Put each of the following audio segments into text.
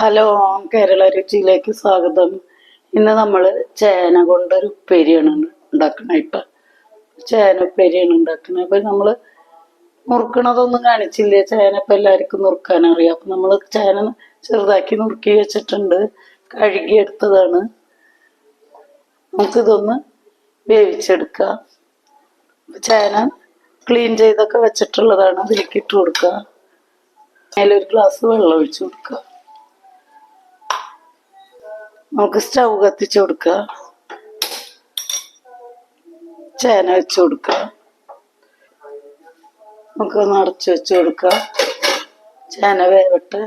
Hello Kerala രുചിയിലേക്ക് സ്വാഗതം. ഇന്ന് നമ്മൾ ചേന കൊണ്ടൊരു ഉപ്പേരിയാണ് ഉണ്ടാക്കണം ഇപ്പം. ചേന ഉപ്പേരിയാണ് ഉണ്ടാക്കുന്നത് അപ്പം നമ്മൾ നുറുക്കണതൊന്നും കാണിച്ചില്ല? ചേന ഇപ്പം എല്ലാവർക്കും നുറുക്കാൻ അറിയാം. അപ്പം നമ്മൾ ചേന ചെറുതാക്കി നുറുക്കി വെച്ചിട്ടുണ്ട്. കഴുകിയെടുത്തതാണ്. നമുക്കിതൊന്ന് വേവിച്ചെടുക്കാം. ചേന ക്ലീൻ ചെയ്തൊക്കെ വെച്ചിട്ടുള്ളതാണ്. അതിലേക്ക് ഇട്ട് കൊടുക്കുക അതിലൊരു ഗ്ലാസ് വെള്ളം ഒഴിച്ചു കൊടുക്കുക നമുക്ക് സ്റ്റൗ കത്തിച്ച് കൊടുക്കുക ചേന വെച്ച് കൊടുക്കുക നമുക്കൊന്ന് അടച്ച് വെച്ച് കൊടുക്കുക ചേന വേവട്ടെ.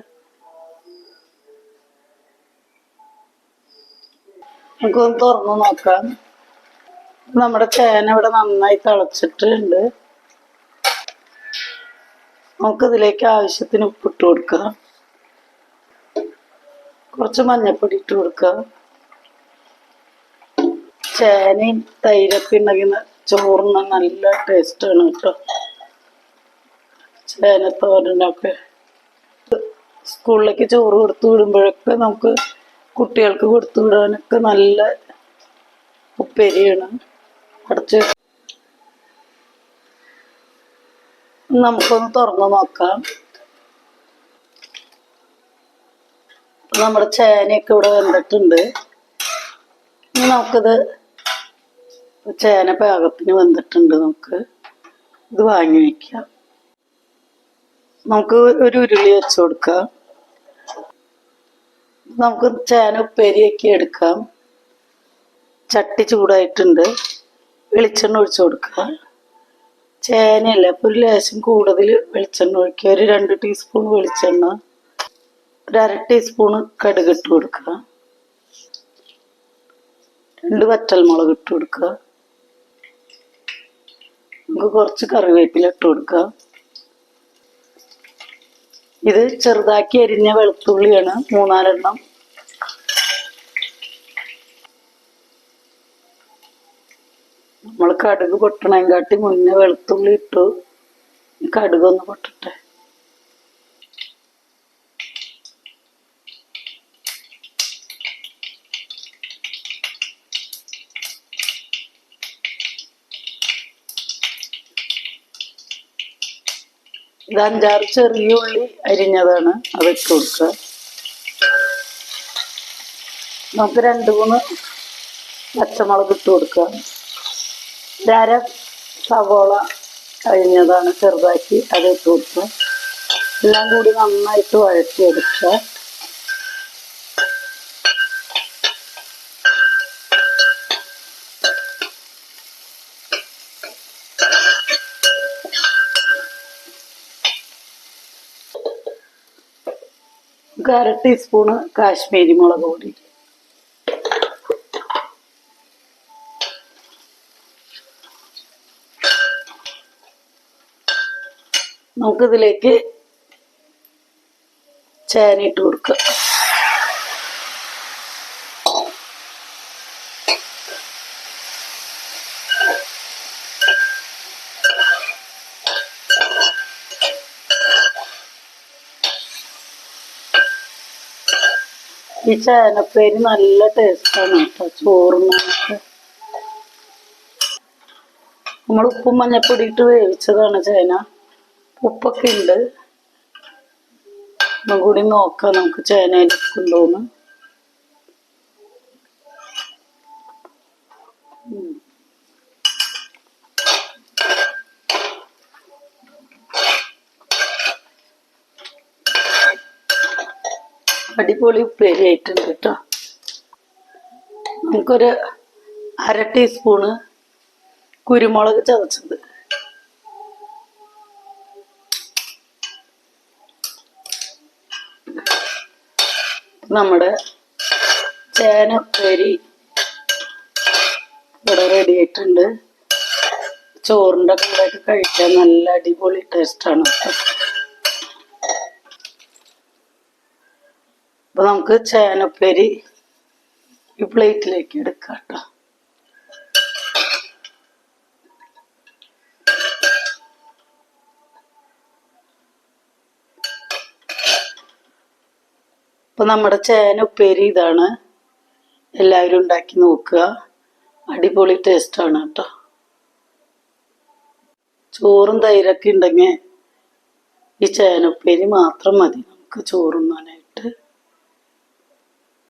നമുക്കൊന്ന് തുറന്നു നോക്കാം. നമ്മുടെ ചേന ഇവിടെ നന്നായി തിളച്ചിട്ടുണ്ട്. നമുക്കിതിലേക്ക് ആവശ്യത്തിന് ഉപ്പിട്ട് കൊടുക്കാം. കുറച്ച് മഞ്ഞപ്പൊടി ഇട്ട് കൊടുക്കുക ചേനയും തൈരൊക്കെ ഉണ്ടെങ്കിൽ ചോറിന് നല്ല ടേസ്റ്റാണ് കേട്ടോ. ചേനത്തോരനൊക്കെ. സ്കൂളിലേക്ക് ചോറ് കൊടുത്തു വിടുമ്പോഴൊക്കെ നമുക്ക് കുട്ടികൾക്ക് കൊടുത്തു വിടാനൊക്കെ നല്ല ഉപ്പേരിയാണ്. അടച്ച് നമുക്കൊന്ന് തുറന്നു നോക്കാം. നമ്മുടെ ചേനയൊക്കെ ഇവിടെ വെന്തിട്ടുണ്ട് ഇനി നമുക്കിത് ചേന പാകത്തിന് വെന്തിട്ടുണ്ട് നമുക്ക്. ഇത് വാങ്ങി വയ്ക്കാം നമുക്ക് ഒരു ഉരുളി വെച്ച് കൊടുക്കാം. നമുക്ക് ചേന ഉപ്പേരിയൊക്കെ എടുക്കാം. ചട്ടി ചൂടായിട്ടുണ്ട്. വെളിച്ചെണ്ണ ഒഴിച്ചു കൊടുക്കുക ചേനയല്ല അപ്പോൾ ഒരു ലേശം കൂടുതൽ വെളിച്ചെണ്ണ ഒഴിക്കുക. ഒരു രണ്ട് ടീസ്പൂൺ വെളിച്ചെണ്ണ. ഒരു അര ടീസ്പൂണ് കടുക് ഇട്ട് കൊടുക്കുക. രണ്ട് വറ്റൽമുളക് ഇട്ട് കൊടുക്കുക. നമുക്ക് കുറച്ച് കറിവേപ്പില ഇട്ട് കൊടുക്കുക. ഇത് ചെറുതാക്കി അരിഞ്ഞ വെളുത്തുള്ളിയാണ് മൂന്നാലെണ്ണം. നമ്മൾ കടുക് പൊട്ടണേങ്കാട്ടി മുന്നേ വെളുത്തുള്ളി ഇട്ടു. ഒന്ന് കടുക് ഇത് അഞ്ചാറ് ചെറിയ ഉള്ളി അരിഞ്ഞതാണ്. അത് ഇട്ട് കൊടുക്കുക. നമുക്ക് രണ്ട് മൂന്ന് പച്ചമുളക് ഇട്ട് കൊടുക്കുക. ഒരര സവോള കഴിഞ്ഞതാണ് ചെറുതാക്കി അത് ഇട്ട് കൊടുക്കുക. എല്ലാം കൂടി നന്നായിട്ട് വഴറ്റിയെടുക്കുക. അര ടീസ്പൂണ് കാശ്മീരി മുളക് പൊടി. നമുക്കിതിലേക്ക് ചേനയിട്ട് ഇട്ട് ഈ ചേനപ്പേര് നല്ല ടേസ്റ്റാണ് കേട്ടോ ചോറിനൊക്കെ. നമ്മൾ ഉപ്പും മഞ്ഞപ്പൊടി ഇട്ട് വേവിച്ചതാണ് ചേന. ഉപ്പൊക്കെ ഉണ്ട് ഒന്നും കൂടി നോക്കാം നമുക്ക് ചേനയിൽ ഉണ്ടോന്ന് അടിപൊളി ഉപ്പേരി ആയിട്ടുണ്ട് കേട്ടോ. നമുക്കൊരു അര ടീസ്പൂണ് കുരുമുളക് ചതച്ചത്. നമ്മുടെ ചേന ഉപ്പേരി ഇവിടെ റെഡി ആയിട്ടുണ്ട്. ചോറിന്റെ കൂടെ കഴിക്കാൻ നല്ല അടിപൊളി ടേസ്റ്റാണ് കേട്ടോ. അപ്പൊ നമുക്ക് ചേനപ്പേരി ഈ പ്ലേറ്റിലേക്ക് എടുക്കാം കേട്ടോ. അപ്പൊ നമ്മുടെ ചേന ഉപ്പേരി ഇതാണ്. എല്ലാവരും ഉണ്ടാക്കി നോക്കുക. അടിപൊളി ടേസ്റ്റാണ് കേട്ടോ. ചോറും തൈരൊക്കെ ഉണ്ടെങ്കിൽ ഈ ചേന ഉപ്പേരി മാത്രം മതി. നമുക്ക് ചോറും ചോറുണ്ണാനായിട്ട്.